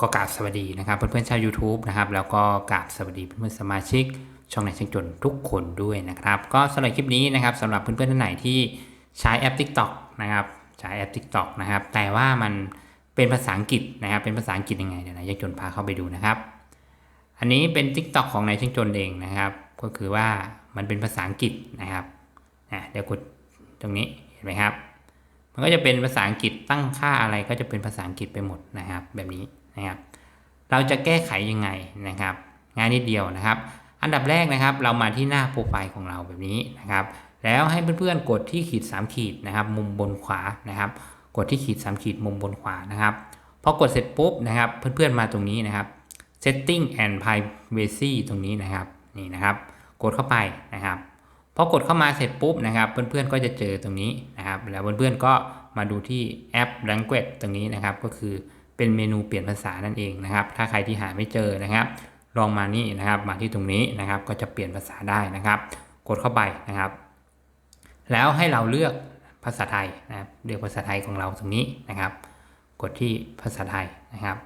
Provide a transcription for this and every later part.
ก็กราบสวัสดีนะครับเพื่อนๆชาว YouTube นะครับแล้วก็กราบสวัสดีเพื่อนๆสมาชิก ช่องในช่างจนทุกคนด้วยนะครับ ก็สำหรับคลิปนี้นะครับสำหรับเพื่อนๆท่านไหนที่ใช้แอป TikTok นะครับใช้แอป TikTok นะครับ แต่ว่ามันเป็นภาษาอังกฤษนะครับ เป็นภาษาอังกฤษยังไงเดี๋ยวนายช่างจนพาเข้าไปดูนะครับ อันนี้เป็น TikTok ของนายช่างจนเองนะครับ ก็คือว่ามันเป็นภาษาอังกฤษนะครับอะเดี๋ยวกดตรงนี้เห็นไหมครับ มันก็จะเป็นภาษาอังกฤษตั้งค่าอะไรก็จะเป็นภาษาอังกฤษไปหมดนะครับ แบบนี้ นะครับเราจะแก้ไขยังไงนะครับง่ายนิดเดียวนะครับ อันดับแรกนะครับเรามาที่หน้าโปรไฟล์ของเราแบบนี้นะครับแล้วให้เพื่อนๆกดที่ขีด 3 ขีดนะครับมุมบนขวานะครับ กดที่ขีด 3 ขีดมุมบนขวานะครับพอกดเสร็จปุ๊บนะครับเพื่อนๆมาตรงนี้นะครับ setting and privacy ตรงนี้นะครับนี่นะครับกดเข้าไปนะครับพอกดเข้ามาเสร็จปุ๊บนะครับ เพื่อนๆก็จะเจอตรงนี้นะครับ แล้วเพื่อนๆก็มาดูที่แอป language ตรงนี้นะครับก็คือ เป็นเมนูเปลี่ยนภาษานั่นเองนะครับ ถ้าใครที่หาไม่เจอนะครับ ลองมานี่นะครับ มาที่ตรงนี้นะครับ ก็จะเปลี่ยนภาษาได้นะครับ กดเข้าไปนะครับ แล้วให้เราเลือกภาษาไทยนะครับ เลือกภาษาไทยของเราตรงนี้นะครับ กดที่ภาษาไทยนะครับ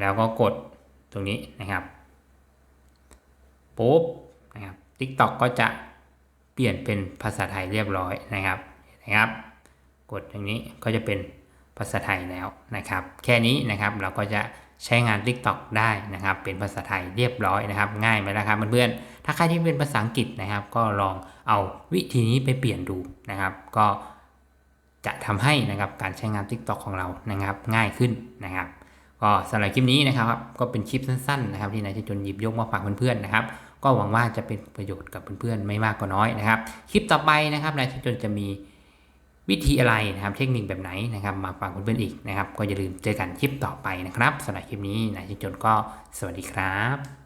แล้วก็กดตรงนี้นะครับปุ๊บนะครับ TikTok ก็จะเปลี่ยนเป็นภาษาไทยเรียบร้อยนะครับนะครับ กดตรงนี้ก็จะเป็น ภาษาไทยแล้วนะครับ แค่นี้นะครับเราก็จะใช้งาน TikTok ได้นะครับ เป็นภาษาไทยเรียบร้อยนะครับ ง่ายไหมล่ะครับเพื่อนๆถ้าใครที่เป็นภาษาอังกฤษนะครับ ก็ลองเอาวิธีนี้ไปเปลี่ยนดูนะครับ ก็จะทำให้นะครับการใช้งาน TikTok ของเรานะครับ ง่ายขึ้นนะครับ ก็สำหรับคลิปนี้นะครับ ก็เป็นคลิปสั้นๆนะครับที่นายจะจนหยิบยกมาฝากเพื่อนๆนะครับก็หวังว่าจะเป็นประโยชน์กับเพื่อนๆไม่มากก็น้อยนะครับ คลิปต่อไปนะครับนายจะจนจะมี วิธีอะไรนะครับ เทคนิคแบบไหนนะครับ มาฝากเพื่อนๆอีกนะครับ ก็อย่าลืมเจอกันคลิปต่อไปนะครับสำหรับคลิปนี้นายชินจนก็สวัสดีครับ